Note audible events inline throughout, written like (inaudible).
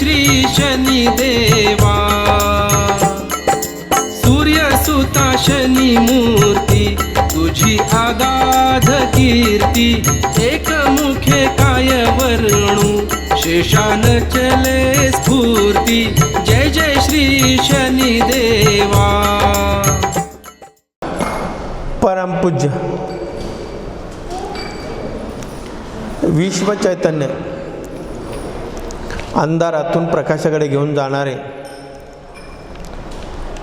श्री शनी देवा। सूर्यसुता शनी मूर्ती तुझी आगाध कीर्ती एक मुखे काय वर्णू शेषान चले स्फूर्ती जय जय श्री शनी देवा। परमपूज्य विश्व चैतन्य। अंधारातून प्रकाशाकडे घेऊन जाणारे.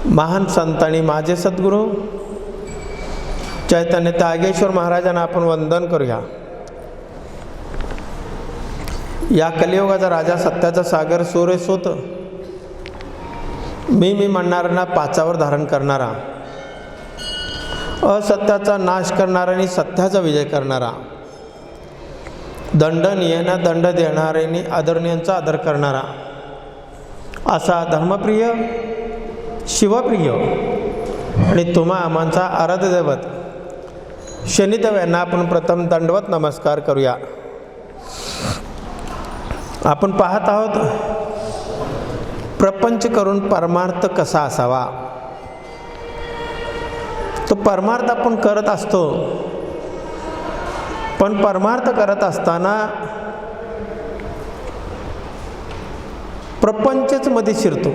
महान संत आणि माझे सद्गुरू चैतन्य त्यागेश्वर महाराजांना आपण वंदन करूया. या कलियुगाचा राजा सत्याचा सागर सूर्य मी मी म्हणणाऱ्यांना पाचावर धारण करणारा. असत्याचा नाश करणारा आणि सत्याचा विजय करणारा. दंडनीयांना दंड देणाऱ्यांनी आदरणीयांचा आदर करणारा. असा धर्मप्रिय शिवप्रिय आणि तुम्हा आमांचा आराध्य दैवत शनिदेव यांना आपण प्रथम दंडवत नमस्कार करूया. आपण पाहत आहोत प्रपंच करून परमार्थ कसा असावा? तो परमार्थ आपण करत असतो पण परमार्थ करत असताना प्रपंचच मध्ये शिरतो.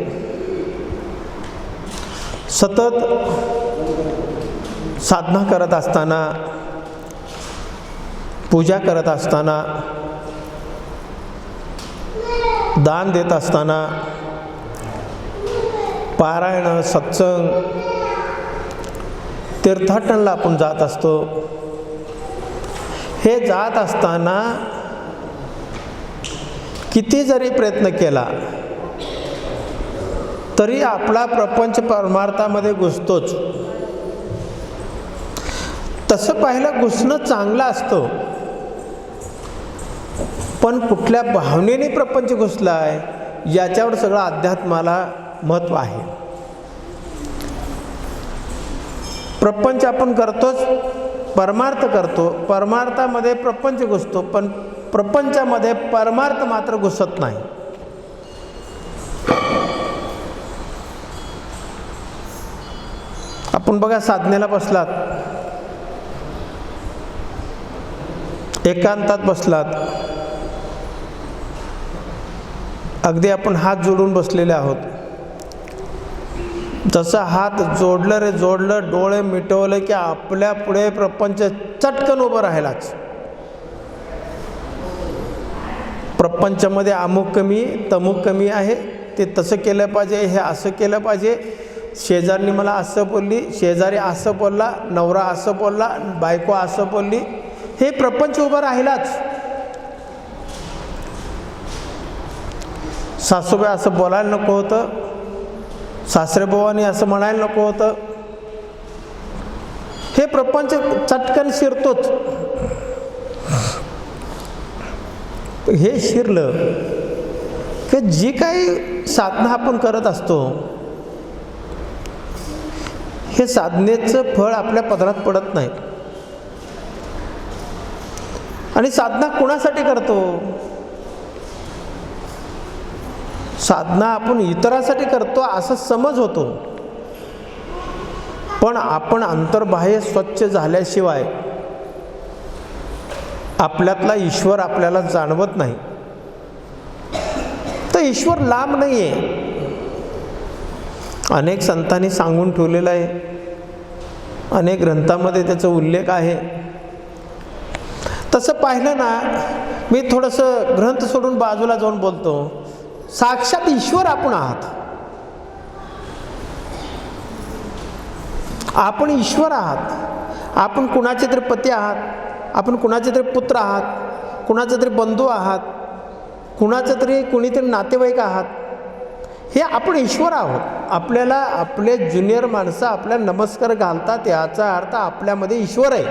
सतत साधना करत असताना पूजा करत असताना दान देत असताना पारायण सत्संग तीर्थाटनला आपण जात असतो. हे जात असताना किती जरी प्रयत्न केला तरी आपला प्रपंच परमार्थामध्ये घुसतोच. तसं पाहिलं घुसणं चांगलं असतं. पण कुठल्या भावनेने प्रपंच घुसला आहे याच्यावर सगळं अध्यात्माला महत्त्व आहे. प्रपंच आपण करतोच परमार्थ करतो. परमार्थामध्ये प्रपंच घुसतो पण प्रपंचामध्ये परमार्थ मात्र घुसत नाही. आपण बघा साधनेला बसलात. एकांतात बसलात. अगदी आपण हात जोडून बसलेले आहोत. जसं हात जोडलं रे जोडलं डोळे मिटवलं की आपल्या पुढे प्रपंच चटकन उभं राहिलाच. प्रपंचमध्ये अमुक कमी तमुक कमी आहे. ते तसं केलं पाहिजे हे असं केलं पाहिजे. शेजारनी मला असं बोलली शेजारी असं बोलला नवरा असं बोलला बायको असं बोलली. हे प्रपंच उभं राहिलाच. सासूबाई असं बोलायला नको होतं. सासरेबुवानी असं म्हणायला नको होतं. हे प्रपंच चटकन शिरतोच. हे शिरलं की जी काही साधना आपण करत असतो हे साधनेचं फळ आपल्या पदरात पडत नाही. आणि साधना कुणासाठी करतो? साधना आपण इतरासाठी करतो असं समज होतो. पण आपण अंतर्बाह्य स्वच्छ झाल्याशिवाय आपल्यातला ईश्वर आपल्याला जाणवत नाही. तर ईश्वर लांब नाही आहे अनेक संतांनी सांगून ठेवलेलं आहे. अनेक ग्रंथामध्ये त्याचा उल्लेख आहे. तसं पाहिलं ना मी थोडंसं ग्रंथ सोडून बाजूला जाऊन बोलतो. साक्षात ईश्वर आपण आहात. आपण ईश्वर आहात. आपण कुणाचे तरी पती आहात. आपण कुणाचे तरी पुत्र आहात. कुणाचे तरी बंधू आहात. कुणाचं तरी कुणीतरी नातेवाईक आहात. हे आपण ईश्वर आहोत. आपल्याला आपले ज्युनियर माणसं आपल्याला नमस्कार घालतात याचा अर्थ आपल्यामध्ये ईश्वर आहे.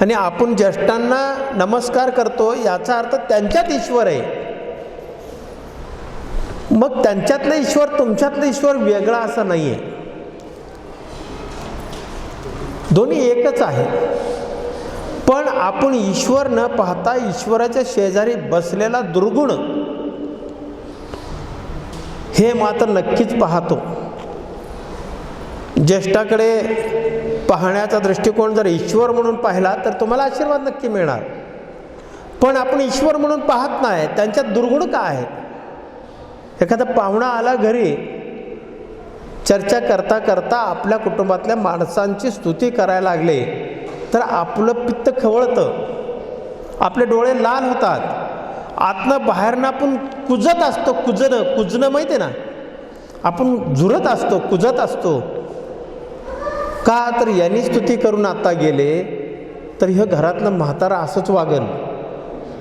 आणि आपण ज्येष्ठांना नमस्कार करतो याचा अर्थ त्यांच्यात ईश्वर आहे. मग त्यांच्यातलं ईश्वर तुमच्यातलं ईश्वर वेगळा असं नाही आहे दोन्ही एकच आहे. पण आपण ईश्वर न पाहता ईश्वराच्या शेजारी बसलेला दुर्गुण हे मात्र नक्कीच पाहतो. ज्येष्ठाकडे पाहण्याचा दृष्टिकोन जर ईश्वर म्हणून पाहिला तर तुम्हाला आशीर्वाद नक्की मिळणार. पण आपण ईश्वर म्हणून पाहत नाही त्यांच्यात दुर्गुण काय आहेत? एखादा पाहुणा आला घरी चर्चा करता करता आपल्या कुटुंबातल्या माणसांची स्तुती करायला लागले तर आपलं पित्त खवळतं. आपले डोळे लाल होतात. आतनं बाहेरनं आपण कुजत असतो कुजणं कुजणं माहिती आहे ना? आपण झुरत असतो कुजत असतो. का तर यांनी स्तुती करून आता गेले तर ह्या घरातलं म्हातारा असंच वागन.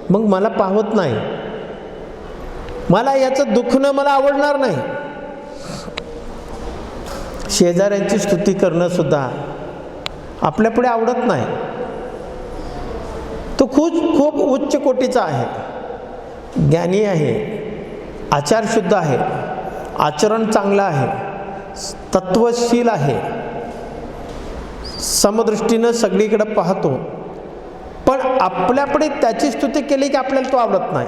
मग मला पाहत नाही. मला याचं दुखणं मला आवडणार नाही. शेजाऱ्यांची स्तुती करणं सुद्धा आपल्यापुढे आवडत नाही. तो खूप खूप उच्च कोटीचा आहे. ज्ञानी आहे. आचारशुद्ध आहे. आचरण चांगलं आहे. तत्वशील आहे. समदृष्टीनं सगळीकडे पाहतो. पण आपल्यापुढे त्याची स्तुती केली की आपल्याला तो आवडत नाही.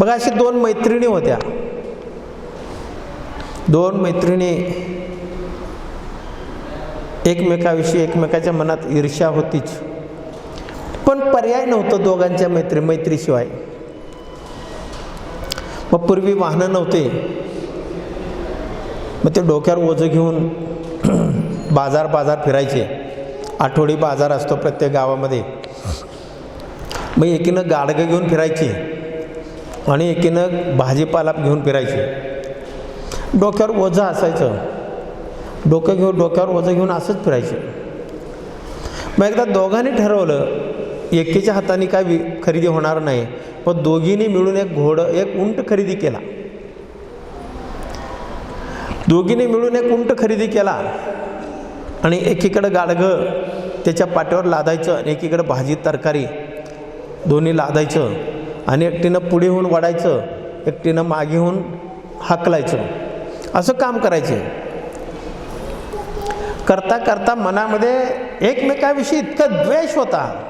बघा अशी दोन मैत्रिणी होत्या. दोन मैत्रिणी एकमेकाविषयी एकमेकाच्या मनात ईर्ष्या होतीच. पण पर्याय नव्हतं दोघांच्या मैत्री मैत्रीशिवाय. मग पूर्वी वाहनं नव्हते. मग ते डोक्यावर ओझं घेऊन (clears throat) बाजार बाजार फिरायचे. आठवडी बाजार असतो प्रत्येक गावामध्ये. मग एकीनं गाडगं घेऊन फिरायची. आणि एकीनं भाजीपाला घेऊन फिरायचे. डोक्यावर ओझं असायचं. डोकं घेऊन डोक्यावर ओझं घेऊन असंच फिरायचे. मग एकदा दोघांनी ठरवलं एकीच्या हाताने काय वि खरेदी होणार नाही पण दोघींनी मिळून एक घोडं एक उंट खरेदी केला. दोघींनी मिळून एक उंट खरेदी केला आणि एकीकडं गाडगं त्याच्या पाट्यावर लादायचं आणि एकीकडं भाजी तरकारी दोन्ही लादायचं. आणि एकटीनं पुढे होऊन वाढायचं एकटीनं मागे होऊन हाकलायचं. असं काम करायचे. करता करता मनामध्ये एकमेकाविषयी इतका द्वेष होता.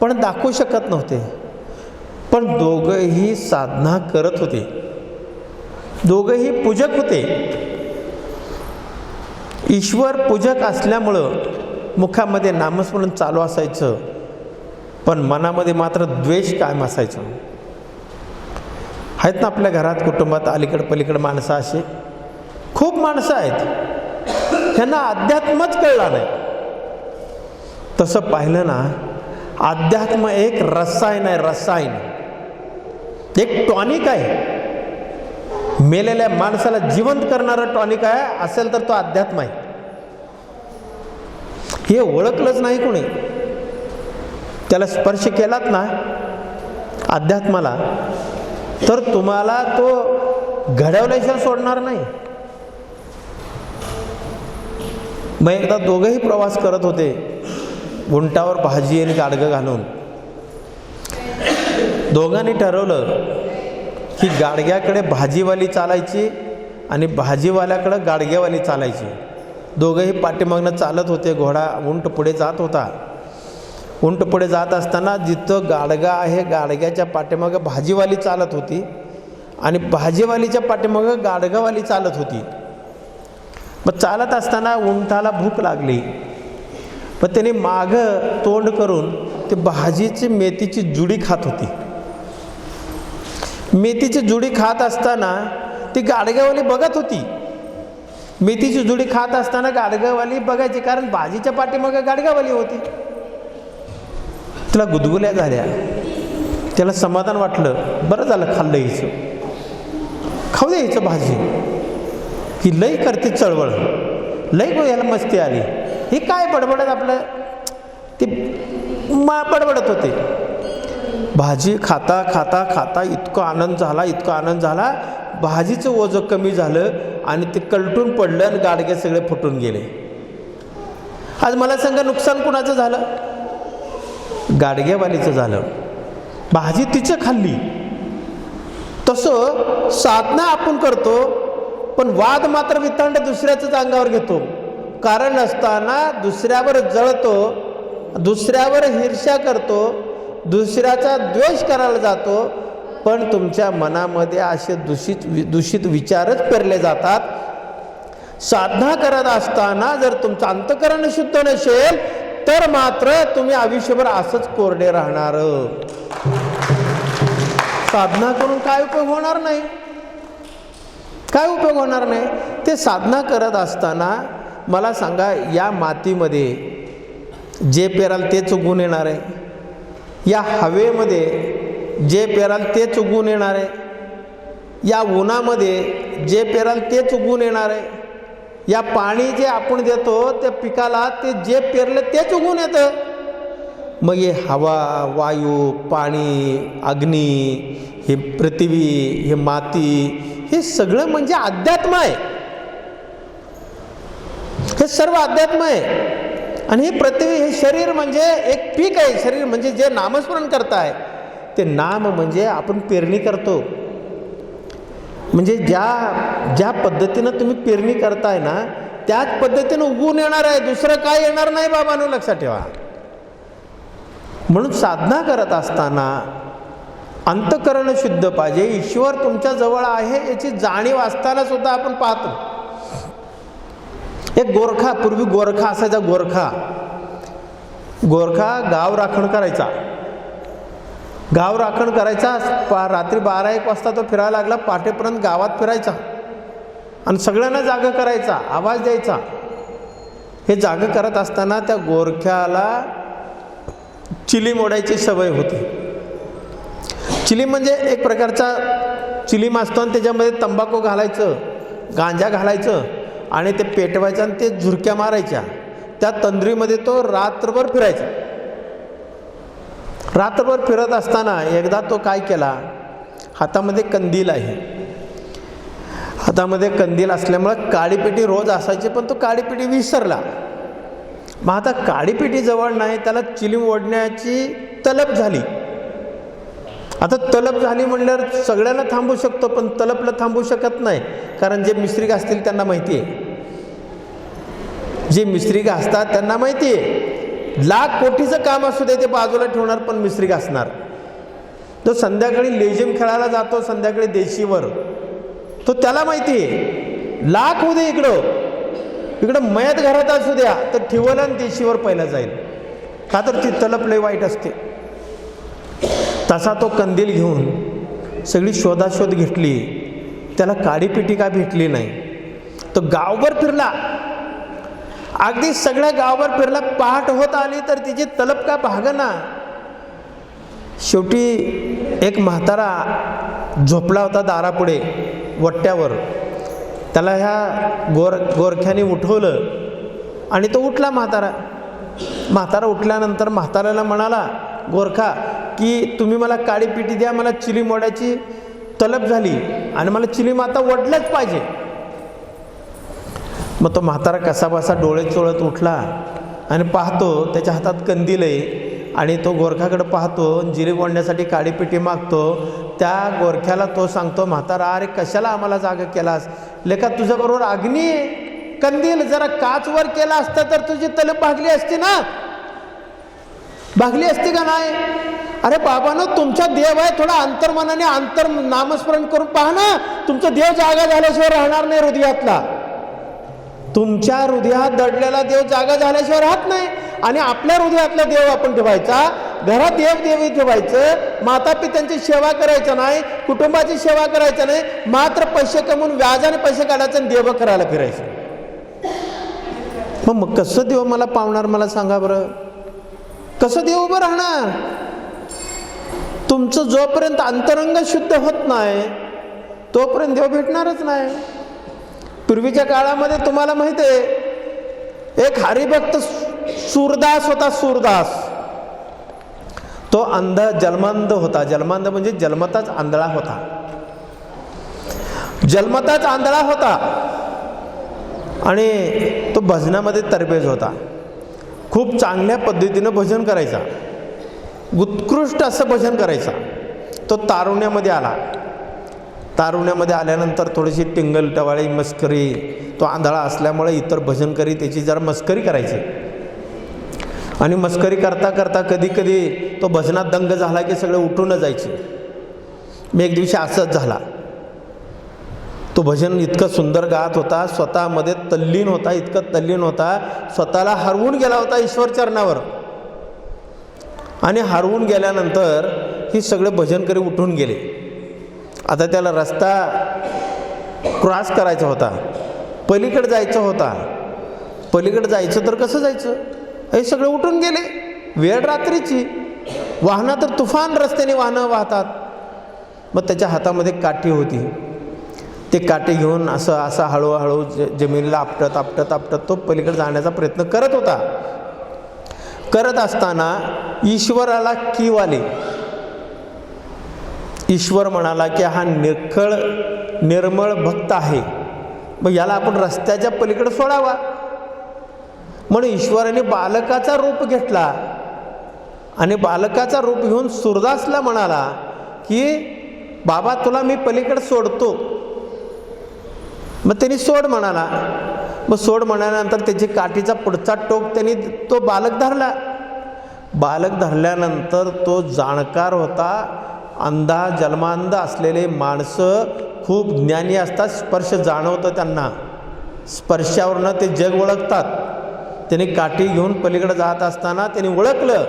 पण दाखवू शकत नव्हते. पण दोघंही साधना करत होते. दोघंही पूजक होते. ईश्वर पूजक असल्यामुळं मुखामध्ये नामस्मरण चालू असायचं. पण मनामध्ये मात्र द्वेष कायम असायचं. आहेत ना आपल्या घरात कुटुंबात अलीकड पलीकडे माणसं अशी. खूप माणसं आहेत. त्यांना अध्यात्मच कळला नाही. तसं पाहिलं ना अध्यात्म एक रसायन आहे रसायन. एक टॉनिक आहे. मेलेल्या माणसाला जिवंत करणारं टॉनिक आहे असेल तर तो अध्यात्म आहे. हे ओळखलंच नाही कोणी. त्याला स्पर्श केलात ना अध्यात्माला तर तुम्हाला तो घडवल्याशिवाय सोडणार नाही. मग एकदा दोघंही प्रवास करत होते उंटावर भाजी आणि गाडगं घालून. दोघांनी ठरवलं की गाडग्याकडे भाजीवाली चालायची आणि भाजीवाल्याकडं गाडग्यावाली चालायची. दोघंही पाठीमागनं चालत होते घोडा उंट पुढे जात होता. उंट पुढे जात असताना जिथं गाडगा आहे गाडग्याच्या पाठीमागं भाजीवाली चालत होती आणि भाजीवालीच्या पाठीमागं गाडगावाली चालत होती. मग चालत असताना उंटाला भूक लागली. मग त्याने मागं तोंड करून ते भाजीची मेथीची जुडी खात होती. मेथीची जुडी खात असताना ती गाडगावाली बघत होती. मेथीची जुडी खात असताना गाडगावाली बघायची कारण भाजीच्या पाठीमागं गाडगावाली होती. तिला गुदगुल्या झाल्या. त्याला समाधान वाटलं. बरं झालं खाल्लं हिचं खाऊ दे हिचं भाजी. ही लई करते चळवळ. लई याला मस्ती आली. हे काय बडबडत आपलं? ते मा बडबडत होते. भाजी खाता खाता खाता इतका आनंद झाला इतका आनंद झाला. भाजीचं ओझं कमी झालं आणि ते कलटून पडलं आणि गाडगे सगळे फुटून गेले. आज मला सांगा नुकसान कुणाचं झालं? गाडगेवालीचं झालं. भाजी तिचं खाल्ली. तसं साधना आपण करतो पण वाद मात्र वितंड दुसऱ्याचंच अंगावर घेतो. कारण असताना दुसऱ्यावर जळतो दुसऱ्यावर हिर्षा करतो दुसऱ्याचा द्वेष करायला जातो पण तुमच्या मनामध्ये असे दूषित वि- दूषित विचारच पेरले जातात. साधना करत असताना जर तुमचं अंतकरण शुद्ध नसेल तर मात्र तुम्ही आयुष्यभर असंच कोरडे राहणार. साधना करून काय उपयोग होणार नाही? काय उपयोग होणार नाही? ते साधना करत असताना मला सांगा या मातीमध्ये जे पेराल तेच उगून येणार आहे. या हवेमध्ये जे पेराल तेच उगून येणार आहे. या उन्हामध्ये जे पेराल तेच उगून येणार आहे. या पाणी जे आपण देतो त्या पिकाला ते जे पेरलं तेच उगून येतं. मग हे हवा वायू पाणी अग्नी हे पृथ्वी हे माती हे सगळं म्हणजे अध्यात्म आहे हे सर्व अध्यात्म आहे आणि ही पृथ्वी हे शरीर म्हणजे एक पीक आहे. शरीर म्हणजे जे नामस्मरण करताय ते नाम म्हणजे आपण पेरणी करतो. म्हणजे ज्या ज्या पद्धतीनं तुम्ही पेरणी करताय ना त्याच पद्धतीनं उगवून येणार आहे. दुसरं काय येणार नाही बाबांनो लक्षात ठेवा. म्हणून साधना करत असताना अंतकरण शुद्ध पाहिजे. ईश्वर तुमच्या जवळ आहे याची जाणीव असताना सुद्धा आपण पाहतो. एक गोरखा पूर्वी गोरखा असायचा गोरखा. गोरखा गाव राखण करायचा. गाव राखण करायचा पा रात्री बारा एक वाजता तो फिरायला लागला पाठेपर्यंत गावात फिरायचा. आणि सगळ्यांना जागं करायचा आवाज द्यायचा. हे जागं करत असताना त्या गोरख्याला चिली मोडायची सवय होती. चिली म्हणजे एक प्रकारचा चिलीम असतो आणि त्याच्यामध्ये तंबाखू घालायचं गांजा घालायचं आणि ते पेटवायचं आणि ते झुरक्या मारायच्या. त्या तंद्रीमध्ये तो रात्रभर फिरायचा. रात्रभर फिरत असताना एकदा तो काय केला? हातामध्ये कंदील आहे. हातामध्ये कंदील असल्यामुळं काळीपेटी रोज असायची पण तो काळीपेटी विसरला. मग आता काळीपेटी जवळ नाही त्याला चिलीम ओढण्याची तलब झाली. आता तलब झाली म्हणल्यावर सगळ्यांना थांबू शकतो पण तलबला थांबू शकत नाही. कारण जे मिस्त्रीक असतील त्यांना माहिती आहे. जे मिस्त्रीक असतात त्यांना माहिती आहे. लाख कोटीचं काम असू दे ते बाजूला ठेवणार पण मिस्त्री घासणार. तो संध्याकाळी लेझिम खेळायला जातो संध्याकाळी देशीवर. तो त्याला माहिती आहे लाख होऊ दे इकडं. इकडं मयत घरात असू द्या तर ठेवलं आणि देशीवर पहिला जाईल. का तर ती तलप लय वाईट असते. तसा तो कंदील घेऊन सगळी शोधाशोध घेतली. त्याला काडीपिटी का भेटली नाही? तो गावभर फिरला. अगदी सगळ्या गावावर फिरला पहाट होत आली तर तिची तलप का भागना? शेवटी एक म्हातारा झोपला होता दारापुढे वट्ट्यावर. त्याला ह्या गोर गोरख्याने उठवलं आणि तो उठला म्हातारा. म्हातारा उठल्यानंतर म्हाताऱ्याला म्हणाला गोरखा की तुम्ही मला काळी पिटी द्या मला चिली मोड्याची तलब झाली आणि मला चिली माता वडलंच पाहिजे. मग तो म्हातारा कसा बसा डोळे चोळत उठला आणि पाहतो त्याच्या हातात कंदील आहे आणि तो गोरख्याकडे पाहतो जिरे बोलण्यासाठी काळीपिटी मागतो. त्या गोरख्याला तो सांगतो म्हातारा अरे कशाला आम्हाला जागा केलास? लेखा तुझ्याबरोबर अग्नी कंदील जरा काचवर केला असता तर तुझी तलब भागली असती ना? भागली असती का नाही? अरे बाबानं तुमचा देव आहे थोडा अंतर्मनाने अंतर नामस्मरण करून पहा ना. तुमचं देव जागा झाल्याशिवाय राहणार नाही हृदयातला. तुमच्या हृदयात दडलेला देव जागा झाल्याशिवाय राहत नाही. आणि आपल्या हृदयातला देव आपण ठेवायचा घरात देव देवी ठेवायचं माता पित्यांची सेवा करायचं नाही कुटुंबाची सेवा करायचं नाही मात्र पैसे कमवून व्याजाने पैसे काढायचं आणि देव करायला फिरायचं. मग मग कसं देव मला पावणार मला सांगा बरं. कसं देव उभं राहणार? तुमचं जोपर्यंत अंतरंग शुद्ध होत नाही तोपर्यंत देव भेटणारच नाही. पूर्वीच्या काळामध्ये तुम्हाला माहिती आहे एक हरिभक्त सूरदास होता सूरदास. तो अंध जन्मांध होता. जन्मांध म्हणजे जन्मताच आंधळा होता. जन्मताच आंधळा होता. आणि तो भजनामध्ये तरबेज होता. खूप चांगल्या पद्धतीनं भजन करायचा. उत्कृष्ट असं भजन करायचा. तो तारुण्यामध्ये आला. तारुण्यामध्ये आल्यानंतर थोडीशी टिंगल टवाळी मस्करी तो आंधळा असल्यामुळे इतर भजनकरी त्याची जरा मस्करी करायची. आणि मस्करी करता करता कधी कधी तो भजनात दंग झाला की सगळे उठून जायचे. मी एक दिवशी असंच झाला. तो भजन इतकं सुंदर गात होता स्वतःमध्ये तल्लीन होता इतकं तल्लीन होता स्वतःला हरवून गेला होता ईश्वर चरणावर. आणि हरवून गेल्यानंतर ही सगळे भजनकरी उठून गेले. आता त्याला रस्ता क्रॉस करायचा होता. पलीकडे जायचं होता. पलीकडे जायचं तर कसं जायचं? हे सगळे उठून गेले. वेळ रात्रीची. वाहनं तर तुफान रस्त्याने वाहनं वाहतात. मग त्याच्या हातामध्ये काठी होती. ते काठी घेऊन असं असं हळूहळू ज जमिनीला आपटत आपटत आपटत तो पलीकडे जाण्याचा प्रयत्न करत होता. करत असताना ईश्वराला कीव आली. ईश्वर म्हणाला की हा निखळ निर्मळ भक्त आहे. मग याला आपण रस्त्याच्या पलीकडे सोडावा. म्हणून ईश्वराने बालकाचा रूप घेतला. आणि बालकाचा रूप घेऊन सुरदासला म्हणाला की बाबा तुला मी पलीकडे सोडतो. मग त्यांनी सोड म्हणाला. मग सोड म्हणाल्यानंतर त्याची काठीचा पुढचा टोक त्यांनी तो बालक धरला. बालक धरल्यानंतर तो जाणकार होता. अंधा जन्मांध असलेले माणसं खूप ज्ञानी असतात स्पर्श जाणवतं त्यांना. स्पर्शावरनं ते जग ओळखतात. त्याने काठी घेऊन पलीकडे जात असताना त्यांनी ओळखलं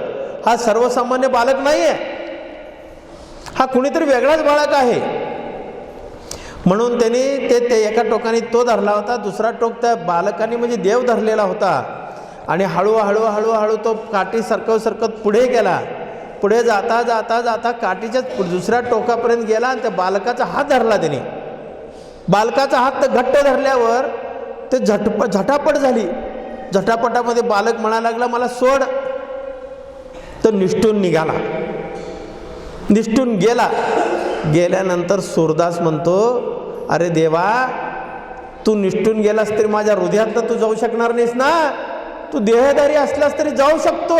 हा सर्वसामान्य बालक नाही आहे हा कुणीतरी वेगळाच बालक आहे. म्हणून त्यांनी ते ते एका टोकाने तो धरला होता दुसरा टोक त्या बालकाने म्हणजे देव धरलेला होता. आणि हळूहळू हळूहळू तो काठी सरकत सरकत पुढे गेला. पुढे जाता जाता जाता काठीच्या दुसऱ्या टोकापर्यंत गेला आणि त्या बालकाचा हात धरला त्याने. बालकाचा हात घट्ट धरल्यावर ते झटप झटापट झाली. झटापटामध्ये बालक म्हणायला लागला मला सोड. तर निष्ठून निघाला. निष्ठून गेला. गेल्यानंतर सूरदास म्हणतो अरे देवा तू निष्ठून गेलास तरी माझ्या हृदयातनं तू जाऊ शकणार नाहीस ना. तू देहदारी असलास तरी जाऊ शकतो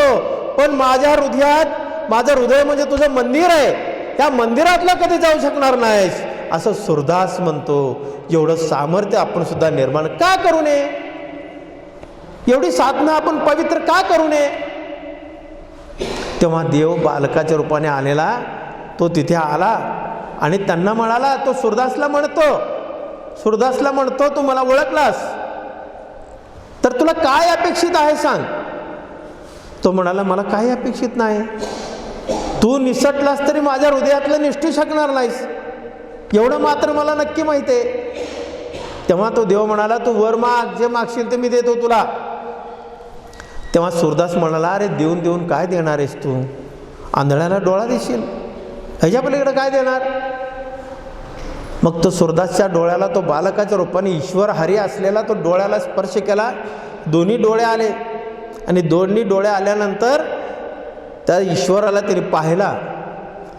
पण माझ्या हृदयात माझं हृदय म्हणजे तुझं मंदिर आहे. त्या मंदिरातला कधी जाऊ शकणार नाहीस? असं सुरदास म्हणतो. एवढं सामर्थ्य आपण सुद्धा निर्माण का करू नये? एवढी साधना आपण पवित्र का करू नये? तेव्हा देव बालकाच्या रूपाने आलेला तो तिथे आला आणि त्यांना म्हणाला तो सुरदासला म्हणतो. सुरदासला म्हणतो तू मला ओळखलास. तर तुला काय अपेक्षित आहे सांग. तो म्हणाला मला काही अपेक्षित नाही. तू निसटलास तरी माझ्या हृदयातलं निष्ठू शकणार नाहीस. एवढं मात्र मला नक्की माहिती आहे. तेव्हा तो देव म्हणाला तू वर माग जे मागशील ते मी देतो तुला. तेव्हा सुरदास म्हणाला अरे देऊन देऊन काय देणार आहेस तू? आंधळ्याला डोळा देशील? ह्याच्या पलीकडे काय देणार? मग तो सुरदासच्या डोळ्याला तो बालकाच्या रूपाने ईश्वर हरी असलेला तो डोळ्याला स्पर्श केला. दोन्ही डोळे आले आणि दोन्ही डोळे आल्यानंतर त्या ईश्वराला त्याने पाहिला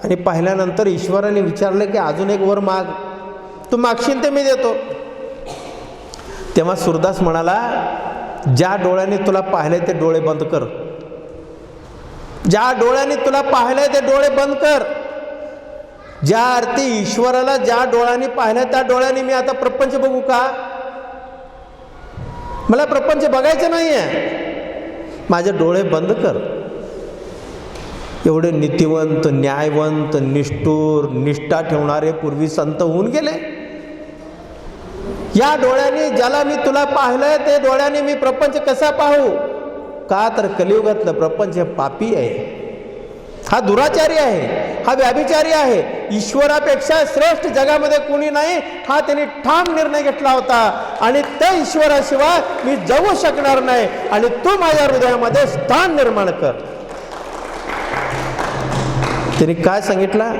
आणि पाहिल्यानंतर ईश्वराने विचारलं की अजून एक वर माग. तू मागशील ते मी देतो. तेव्हा सुरदास म्हणाला ज्या डोळ्याने तुला पाहिले ते डोळे बंद कर. ज्या डोळ्याने तुला पाहिले ते डोळे बंद कर. ज्या अर्थी ईश्वराला ज्या डोळ्याने पाहिलं त्या डोळ्याने मी आता प्रपंच बघू का? मला प्रपंच बघायचं नाही आहे माझे डोळे बंद कर. एवढे नीतिवंत न्यायवंत निष्ठूर निष्ठा ठेवणारे पूर्वी संत होऊन गेले. या डोळ्याने ज्याला मी तुला पाहिलंय ते डोळ्याने मी प्रपंच कसा पाहू? का तर कलियुगातलं प्रपंच हे पापी आहे. हा दुराचारी आहे हा व्याभिचारी आहे. ईश्वरापेक्षा श्रेष्ठ जगामध्ये कुणी नाही हा त्यांनी ठाम निर्णय घेतला होता. आणि त्या ईश्वराशिवाय मी जगू शकणार नाही. आणि तू माझ्या हृदयामध्ये स्थान निर्माण कर. त्यांनी काय सांगितलं?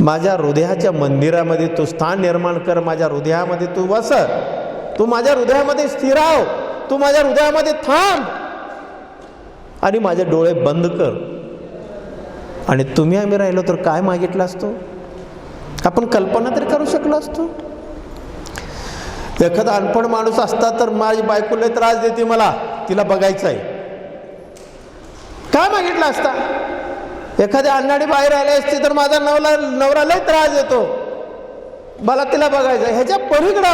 माझ्या हृदयाच्या मंदिरामध्ये तू स्थान निर्माण कर माझ्या हृदयामध्ये तू वस तू माझ्या हृदयामध्ये स्थिराव तू माझ्या हृदयामध्ये थांब आणि माझे डोळे बंद कर. आणि तुम्ही आम्ही राहिलो तर काय मागितला असतो? आपण कल्पना तरी करू शकलो असतो? एखादा अनपण माणूस असता तर माझी बायकोला त्रास देते मला तिला बघायचं आहे काय मागितलं असता? एखाद्या अण्णाडी बाहेर आले असते तर माझा नवला नवरा लय त्रास देतो. मला तिला बघायचं. ह्याच्या पलीकडे